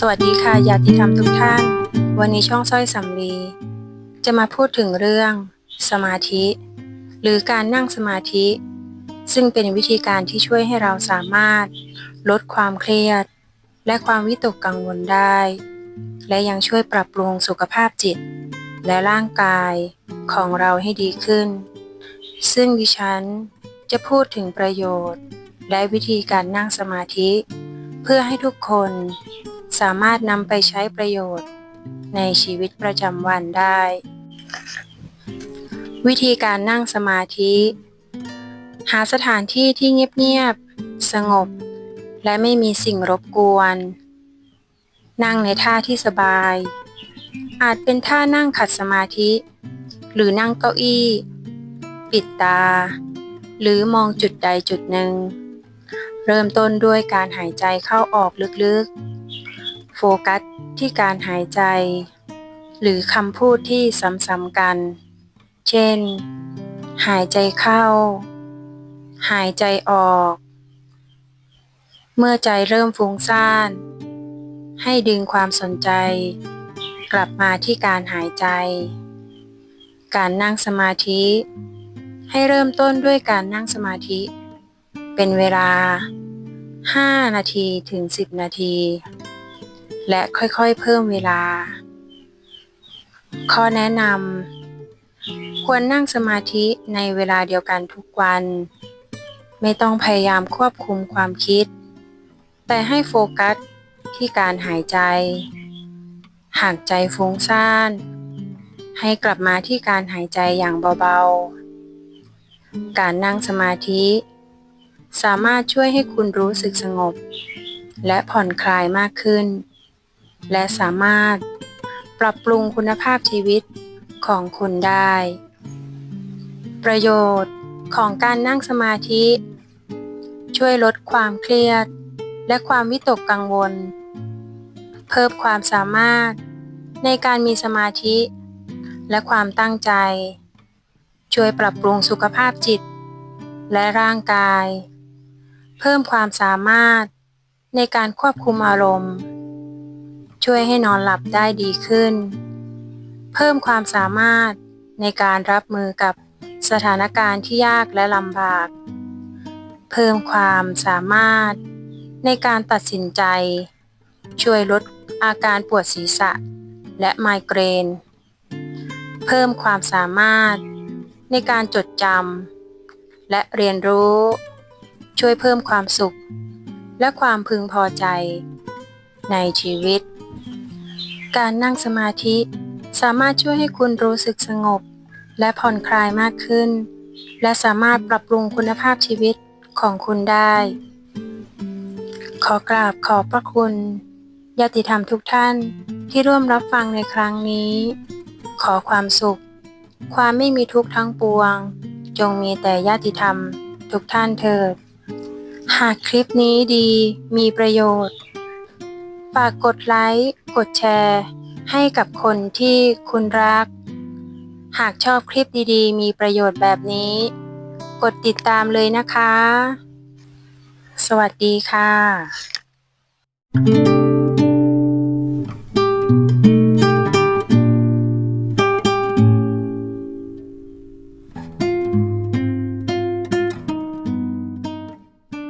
สวัสดีค่ะญาติธรรมทุกท่าน วันนี้ช่องสร้อยสำลี จะมาพูดถึงเรื่อง สมาธิ หรือการนั่งสมาธิ ซึ่งเป็นวิธีการที่ช่วยให้เราสามารถ ลดความเครียด และความวิตกกังวลได้ และยังช่วยปรับปรุงสุขภาพจิต และร่างกายของเราให้ดีขึ้น ซึ่งดิฉันจะพูดถึงประโยชน์ และวิธีการนั่งสมาธิ เพื่อให้ทุกคน สามารถนำไปใช้ประโยชน์ในชีวิตประจำวันได้ วิธีการนั่งสมาธิ หาสถานที่ที่เงียบๆสงบ และไม่มีสิ่งรบกวน นั่งในท่าที่สบาย อาจเป็นท่านั่งขัดสมาธิ หรือนั่งเก้าอี้ ปิดตา หรือมองจุดใดจุดหนึ่ง เริ่มต้นด้วยการหายใจเข้าออกลึกๆ โฟกัสที่การหายใจ หรือคำพูดที่ซ้ำๆกัน เช่น หายใจเข้า หายใจออก เมื่อใจเริ่มฟุ้งซ่าน ให้ดึงความสนใจ กลับมาที่การหายใจ การนั่งสมาธิ ให้เริ่มต้นด้วยการนั่งสมาธิ เป็นเวลา 5 นาทีถึง 10 นาที และค่อยๆเพิ่มเวลา ข้อแนะนำควรนั่งสมาธิในเวลาเดียวกันทุกวัน ไม่ต้องพยายามควบคุมความคิด แต่ให้โฟกัสที่การหายใจ หากใจฟุ้งซ่าน ให้กลับมาที่การหายใจอย่างเบาๆ การนั่งสมาธิ สามารถช่วยให้คุณรู้สึกสงบ และผ่อนคลายมากขึ้น และสามารถปรับปรุงคุณภาพชีวิตของคุณได้ ประโยชน์ของการนั่งสมาธิ ช่วยลดความเครียด และความวิตกกังวล เพิ่มความสามารถในการมีสมาธิ และความตั้งใจ ช่วยปรับปรุงสุขภาพจิต และร่างกาย เพิ่มความสามารถในการควบคุมอารมณ์ ช่วยให้นอนหลับได้ดีขึ้น เพิ่มความสามารถในการรับมือกับสถานการณ์ที่ยากและลำบาก เพิ่มความสามารถในการตัดสินใจ ช่วยลดอาการปวดศีรษะ และไมเกรน เพิ่มความสามารถในการจดจำและเรียนรู้ ช่วยเพิ่มความสุข และความพึงพอใจในชีวิต การนั่งสมาธิ สามารถช่วยให้คุณรู้สึกสงบ และผ่อนคลายมากขึ้น และสามารถปรับปรุงคุณภาพชีวิตของคุณได้ ขอกราบขอบพระคุณญาติธรรมทุกท่านที่ร่วมรับฟังในครั้งนี้ ขอความสุข ความไม่มีทุกข์ทั้งปวง จงมีแต่ญาติธรรมทุกท่านเถิด หากคลิปนี้ดีมีประโยชน์ากกดไลค์ กดแชร์ ให้กับคนที่คุณรัก หากชอบคลิปดีๆ มีประโยชน์แบบนี้ กดติดตามเลยนะคะ สวัสดีค่ะ